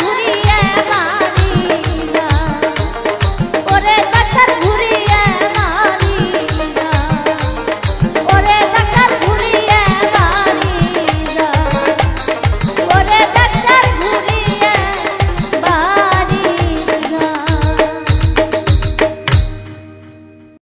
ঘুরে